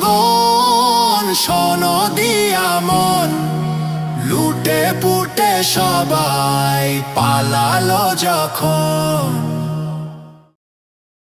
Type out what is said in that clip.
বন্ধুগণ সনদিয়া দিয়া মন। লুটে পুটে সবাই পালালো যখন।